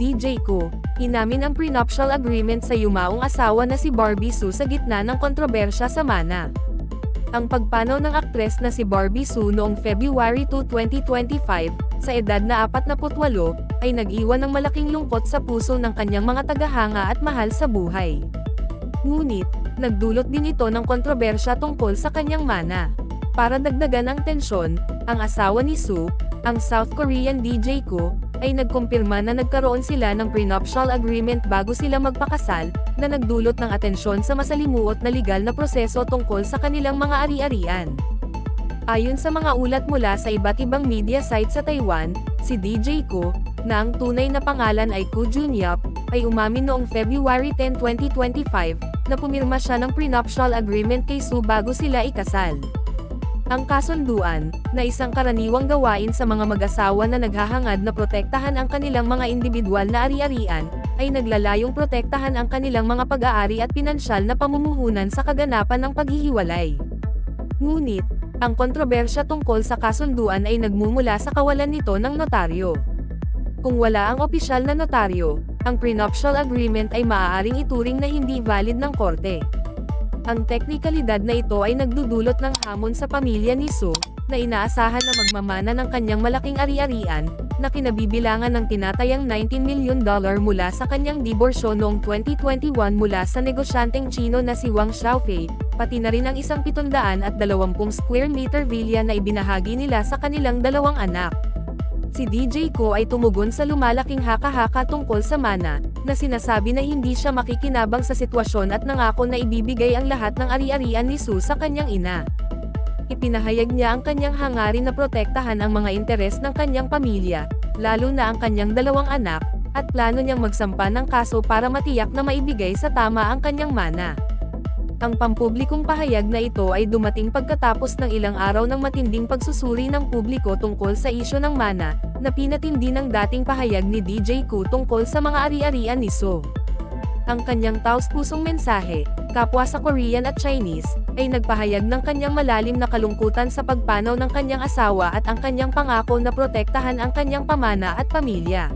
DJ ko, inamin ang prenuptial agreement sa yumaong asawa na si Barbie Sue sa gitna ng kontrobersya sa Mana. Ang pagpanaw ng aktres na si Barbie Sue noong February 2, 2025, sa edad na 48, ay nag-iwan ng malaking lungkot sa puso ng kanyang mga tagahanga at mahal sa buhay. Ngunit, nagdulot din ito ng kontrobersya tungkol sa kanyang mana. Para dagdagan ang tensyon, ang asawa ni Sue, ang South Korean DJ ko, ay nagkumpirma na nagkaroon sila ng prenuptial agreement bago sila magpakasal, na nagdulot ng atensyon sa masalimuot na legal na proseso tungkol sa kanilang mga ari-arian. Ayon sa mga ulat mula sa iba't ibang media site sa Taiwan, si DJ Ko, na ang tunay na pangalan ay Ko Junyap, ay umamin noong February 10, 2025, na pumirma siya ng prenuptial agreement kay Sue bago sila ikasal. Ang kasunduan, na isang karaniwang gawain sa mga mag-asawa na naghahangad na protektahan ang kanilang mga individual na ari-arian, ay naglalayong protektahan ang kanilang mga pag-aari at pinansyal na pamumuhunan sa kaganapan ng paghihiwalay. Ngunit, ang kontrobersya tungkol sa kasunduan ay nagmumula sa kawalan nito ng notaryo. Kung wala ang opisyal na notaryo, ang prenuptial agreement ay maaaring ituring na hindi valid ng korte. Ang teknikalidad na ito ay nagdudulot ng hamon sa pamilya ni Sue, na inaasahan na magmamana ng kanyang malaking ari-arian, na kinabibilangan ng tinatayang 19 milyon dollar mula sa kanyang diborsyo noong 2021 mula sa negosyanteng Chino na si Wang Xiaofei, pati na rin ang isang 720 square meter villa na ibinahagi nila sa kanilang dalawang anak. Si DJ Ko ay tumugon sa lumalaking haka-haka tungkol sa mana, na sinasabi na hindi siya makikinabang sa sitwasyon at nangako na ibibigay ang lahat ng ari-arian ni Sue sa kanyang ina. Ipinahayag niya ang kanyang hangarin na protektahan ang mga interes ng kanyang pamilya, lalo na ang kanyang dalawang anak, at plano niyang magsampa ng kaso para matiyak na maibigay sa tama ang kanyang mana. Ang pampublikong pahayag na ito ay dumating pagkatapos ng ilang araw ng matinding pagsusuri ng publiko tungkol sa isyo ng mana, na pinatindi ng dating pahayag ni DJ Ku tungkol sa mga ari-arian ni So. Ang kanyang taus-pusong mensahe, kapwa sa Korean at Chinese, ay nagpahayag ng kanyang malalim na kalungkutan sa pagpanaw ng kanyang asawa at ang kanyang pangako na protektahan ang kanyang pamana at pamilya.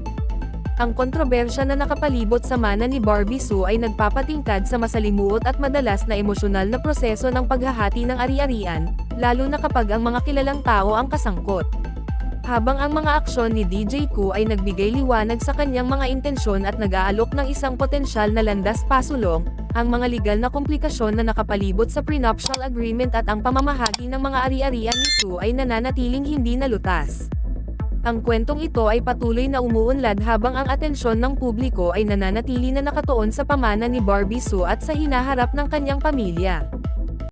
Ang kontrobersya na nakapalibot sa mana ni Barbie Sue ay nagpapatingkad sa masalimuot at madalas na emosyonal na proseso ng paghahati ng ari-arian, lalo na kapag ang mga kilalang tao ang kasangkot. Habang ang mga aksyon ni DJ Ku ay nagbigay liwanag sa kanyang mga intensyon at nag-aalok ng isang potensyal na landas pasulong, ang mga legal na komplikasyon na nakapalibot sa prenuptial agreement at ang pamamahagi ng mga ari-arian ni Sue ay nananatiling hindi nalutas. Ang kwentong ito ay patuloy na umuunlad habang ang atensyon ng publiko ay nananatili na nakatuon sa pamana ni Barbie Sue at sa hinaharap ng kanyang pamilya.